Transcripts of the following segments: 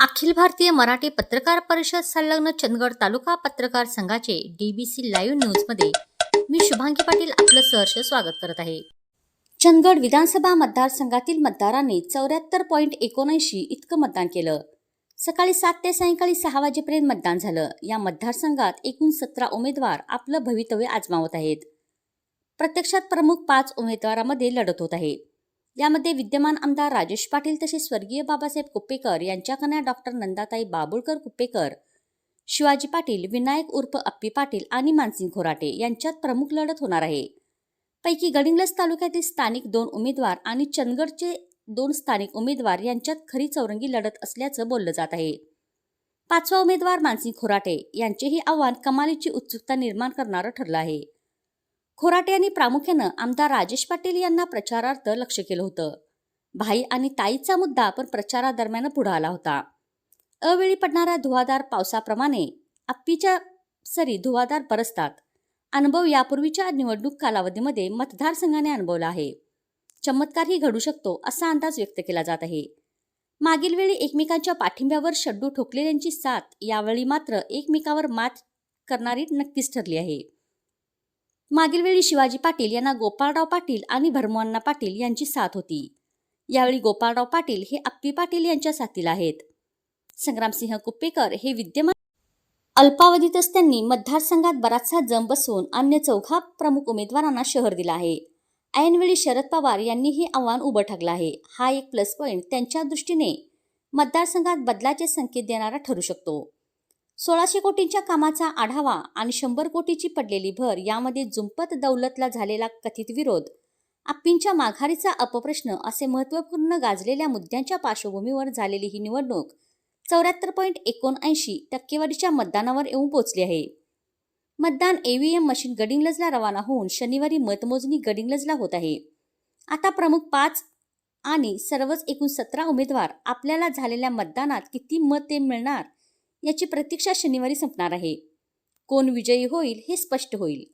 अखिल भारतीय मराठी पत्रकार परिषद संलग्न चंदगड तालुका पत्रकार संघाचे डीबीसी लाईव्ह न्यूजमध्ये मी शुभांगी पाटील आपलं सहर्ष स्वागत करत आहे. चंदगड विधानसभा मतदारसंघातील मतदारांनी चौऱ्याहत्तर पॉईंट एकोणऐंशी इतकं मतदान केलं. सकाळी सात ते सायंकाळी सहा वाजेपर्यंत मतदान झालं. या मतदारसंघात एकूण सतरा उमेदवार आपलं भवितव्य आजमावत आहेत. प्रत्यक्षात प्रमुख पाच उमेदवारांमध्ये लढत होत आहे. यामध्ये विद्यमान आमदार राजेश पाटील तसेच स्वर्गीय बाबासाहेब कुप्पेकर यांच्या कन्या डॉक्टर नंदाताई बाबुळकर कुप्पेकर शिवाजी पाटील विनायक उर्फ अप्पी पाटील आणि मानसिंग खोराटे यांच्यात प्रमुख लढत होणार आहे. पैकी गडिंग्लज तालुक्यातील स्थानिक दोन उमेदवार आणि चंदगडचे दोन स्थानिक उमेदवार यांच्यात खरी चौरंगी लढत असल्याचं बोललं जात आहे. पाचवा उमेदवार मानसिंग खोराटे यांचेही आव्हान कमालीची उत्सुकता निर्माण करणारं ठरलं आहे. खोराटे यांनी प्रामुख्यानं आमदार राजेश पाटील यांना प्रचारार्थ लक्ष केलं होतं. भाई आणि ताईचा मुद्दा पण प्रचारादरम्यान पुढे आला होता. अवेळी पडणाऱ्या धुवाधार पावसाप्रमाणे आप्पीच्या सरी धुवाधार बरसतात. अनुभव यापूर्वीच्या निवडणूक कालावधीमध्ये मतदारसंघाने अनुभवला आहे. चमत्कारही घडू शकतो असा अंदाज व्यक्त केला जात आहे. मागील वेळी एकमेकांच्या पाठिंब्यावर शड्डू ठोकलेल्यांची साथ यावेळी मात्र एकमेकावर मात करणारी नक्कीच ठरली आहे. मागील वेळी शिवाजी पाटील यांना गोपाळराव पाटील आणि भरमोअण्णा पाटील यांची साथ होती. यावेळी गोपाळराव पाटील हे आप्पी पाटील यांच्या साथीला आहेत. संग्रामसिंह कुप्पेकर हे विद्यमान अल्पावधीतच त्यांनी मतदारसंघात बराचसा जम बसवून अन्य चौघा प्रमुख उमेदवारांना शहर दिला आहे. ऐनवेळी शरद पवार यांनी हे आव्हान उभं ठाकलं आहे. हा एक प्लस पॉईंट त्यांच्या दृष्टीने मतदारसंघात बदलाचे संकेत देणारा ठरू शकतो. सोळाशे कोटींच्या कामाचा आढावा आणि शंभर कोटीची पडलेली भर यामध्ये जुंपत दौलतला झालेला कथित विरोध आप्पींच्या माघारीचा अपप्रश्न असे महत्त्वपूर्ण गाजलेल्या मुद्द्यांच्या पार्श्वभूमीवर झालेली ही निवडणूक चौऱ्याहत्तर पॉईंट एकोणऐंशी टक्केवारीच्या मतदानावर येऊन पोचली आहे. मतदान एव्हीएम मशीन गडिंग्लजला रवाना होऊन शनिवारी मतमोजणी गडिंग्लजला होत आहे. आता प्रमुख पाच आणि सर्वच एकूण सतरा उमेदवार आपल्याला झालेल्या मतदानात किती मते मिळणार याची प्रतीक्षा शनिवारी संपणार आहे. कोण विजयी होईल हे स्पष्ट होईल.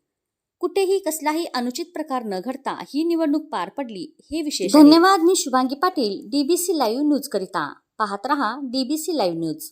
कुठेही कसलाही अनुचित प्रकार न घडता ही निवडणूक पार पडली हे विशेष धन्यवाद मी Shubhangi Patil DBC live news करिता. पाहत रहा डीबीसी लाईव्ह न्यूज